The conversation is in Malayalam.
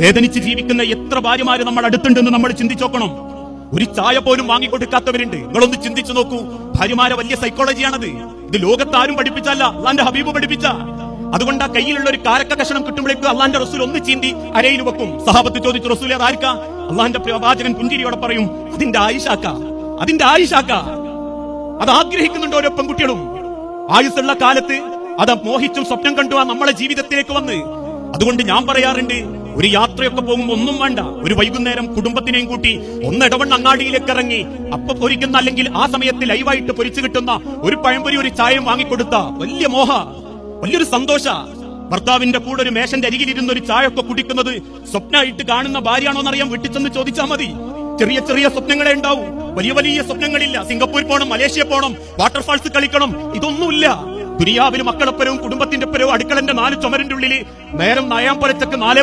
വേദനിച്ച് ജീവിക്കുന്ന എത്ര ഭാര്യമാര് നമ്മൾ അടുത്തുണ്ടെന്ന് നമ്മൾ ചിന്തിച്ചോക്കണം. ഒരു ചായ പോലും വാങ്ങിക്കൊടുക്കാത്തവരുണ്ട്. നിങ്ങളൊന്ന് ചിന്തിച്ചു നോക്കൂ. ഭാര്യമാരെ വലിയ സൈക്കോളജിയാണത് ഇത് ലോകത്ത് ആരും പഠിപ്പിച്ചല്ല അള്ളാന്റെ ഹബീബ് പഠിപ്പിച്ച. അതുകൊണ്ട് ആ കയ്യിലുള്ള ഒരു കാരക്ക കഷണം കിട്ടുമ്പോഴേക്കും അള്ളാന്റെ റസൂൽ ഒന്ന് ചീന്തി അരയിൽ വെക്കും. സഹാബത്ത് ചോദിച്ചു റസൂൽ അത് ആർക്കാ അള്ളാന്റെ പ്രവാചകൻ പുഞ്ചിരിയോടെ പറയും അതിന്റെ ആയിഷാക്ക. അതിന്റെ ആയിഷാക്ക. അത് ആഗ്രഹിക്കുന്നുണ്ട് ഓരോ പെൺകുട്ടികളും. ആയുസ്സുള്ള കാലത്ത് അത് മോഹിച്ചും സ്വപ്നം കണ്ടു ആ നമ്മളെ ജീവിതത്തിലേക്ക് വന്ന്. അതുകൊണ്ട് ഞാൻ പറയാറുണ്ട് ഒരു യാത്രയൊക്കെ പോകുമ്പോൾ ഒന്നും വേണ്ട. ഒരു വൈകുന്നേരം കുടുംബത്തിനെയും കൂട്ടി ഒന്നിടവണ്ണ അങ്ങാടിയിലേക്ക് ഇറങ്ങി. അപ്പൊ പൊരിക്കുന്ന അല്ലെങ്കിൽ ആ സമയത്ത് ലൈവായിട്ട് പൊരിച്ചു കിട്ടുന്ന ഒരു പഴംപൊരി ഒരു ചായം വാങ്ങിക്കൊടുത്ത വലിയ മോഹ വലിയൊരു സന്തോഷ. ഭർത്താവിന്റെ കൂടെ ഒരു മേശന്റെ അരികിലിരുന്ന് ഒരു ചായ ഒക്കെ കുടിക്കുന്നത് സ്വപ്നമായിട്ട് കാണുന്ന ഭാര്യയാണോ എന്നറിയാൻ വീട്ടിൽ ചെന്ന് ചോദിച്ചാൽ മതി. ചെറിയ ചെറിയ സ്വപ്നങ്ങളെ ഉണ്ടാവും. വലിയ വലിയ സ്വപ്നങ്ങളില്ല. സിംഗപ്പൂർ പോകണം മലേഷ്യ പോകണം വാട്ടർഫാൾസ് കളിക്കണം ഇതൊന്നുമില്ല. ദുനിയാവിൽ മക്കളപ്പരവും കുടുംബത്തിന്റെ പരവും അടുക്കളന്റെ നാല് ചുമരിന്റെ ഉള്ളിൽ നേരം നയാൻ നാലേ